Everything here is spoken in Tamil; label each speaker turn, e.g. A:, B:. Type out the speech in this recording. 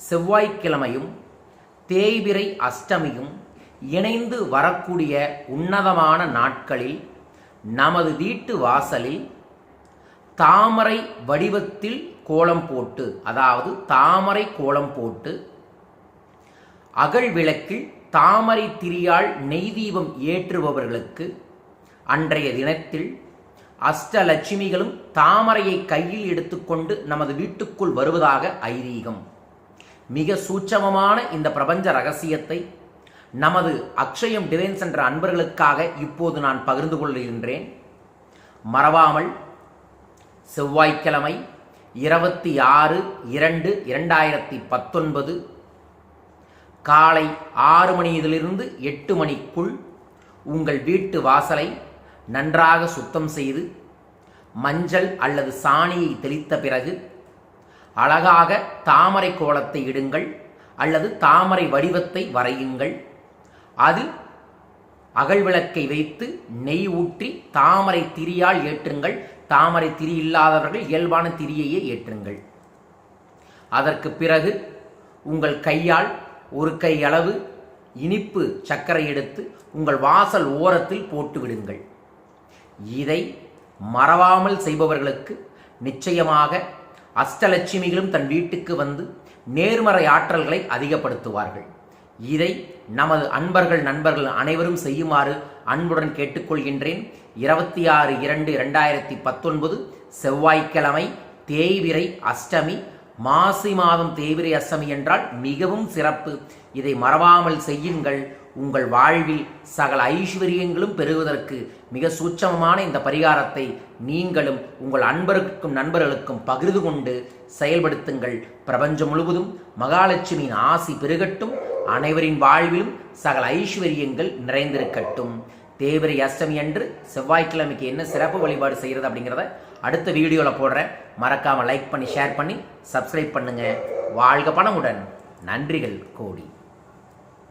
A: செவ்வாய்க்கிழமையும் தேய்பிரை அஷ்டமியும் இணைந்து வரக்கூடிய உன்னதமான நாட்களில் நமது வீட்டு வாசலில் தாமரை வடிவத்தில் கோலம் போட்டு அதாவது தாமரை கோலம் போட்டு அகல் விளக்கில் தாமரை திரியால் நெய் தீபம் ஏற்றுபவர்களுக்கு அன்றைய தினத்தில் அஷ்டலட்சுமிகளும் தாமரையை கையில் எடுத்துக்கொண்டு நமது வீட்டுக்குள் வருவதாக ஐதீகம். மிக சூட்சமமான இந்த பிரபஞ்ச ரகசியத்தை நமது அக்ஷயம் டிவைன்ஸ் என்ற அன்பர்களுக்காக இப்போது நான் பகிர்ந்து கொள்கின்றேன். மறவாமல் செவ்வாய்க்கிழமை இருபத்தி ஆறு இரண்டு இரண்டாயிரத்தி பத்தொன்பது காலை ஆறு மணியிலிருந்து எட்டு மணிக்குள் உங்கள் வீட்டு வாசலை நன்றாக சுத்தம் செய்து மஞ்சள் அல்லது சாணியை தெளித்த பிறகு அழகாக தாமரை கோலத்தை இடுங்கள் அல்லது தாமரை வடிவத்தை வரையுங்கள். அதில் அகழ்விளக்கை வைத்து நெய் ஊற்றி தாமரை திரியால் ஏற்றுங்கள். தாமரை திரி இல்லாதவர்கள் இயல்பான திரியையே ஏற்றுங்கள். அதற்கு பிறகு உங்கள் கையால் ஒரு கை அளவு இனிப்பு சர்க்கரை எடுத்து உங்கள் வாசல் ஓரத்தில் போட்டு விடுங்கள். இதை மறவாமல் செய்பவர்களுக்கு நிச்சயமாக அஷ்டலட்சுமிகளும் தன் வீட்டுக்கு வந்து நேர்மறை ஆற்றல்களை அதிகப்படுத்துவார்கள். இதை நமது அன்பர்கள் நண்பர்கள் அனைவரும் செய்யுமாறு அன்புடன் கேட்டுக்கொள்கின்றேன். இருபத்தி ஆறு இரண்டு இரண்டாயிரத்தி பத்தொன்பது செவ்வாய்க்கிழமை தேய்விரை அஷ்டமி மாசி மாதம் தேவிரை அஷ்டமி என்றால் மிகவும் சிறப்பு. இதை மறவாமல் செய்யுங்கள். உங்கள் வாழ்வில் சகல ஐஸ்வர்யங்களும் பெறுவதற்கு மிக சூட்சமமான இந்த பரிகாரத்தை நீங்களும் உங்கள் அன்பருக்கும் நண்பர்களுக்கும் பகிர்ந்து கொண்டு செயல்படுத்துங்கள். பிரபஞ்சம் முழுவதும் மகாலட்சுமியின் ஆசி பெருகட்டும். அனைவரின் வாழ்விலும் சகல ஐஸ்வர்யங்கள் நிறைந்திருக்கட்டும். தேவரை அஷ்டமி அன்று செவ்வாய்க்கிழமைக்கு என்ன சிறப்பு வழிபாடு செய்கிறது அப்படிங்கிறத அடுத்த வீடியோவில் போடுறேன். மறக்காமல் லைக் பண்ணி ஷேர் பண்ணி சப்ஸ்கிரைப் பண்ணுங்கள் வாழ்க பணமுடன் நன்றிகள் கோடி.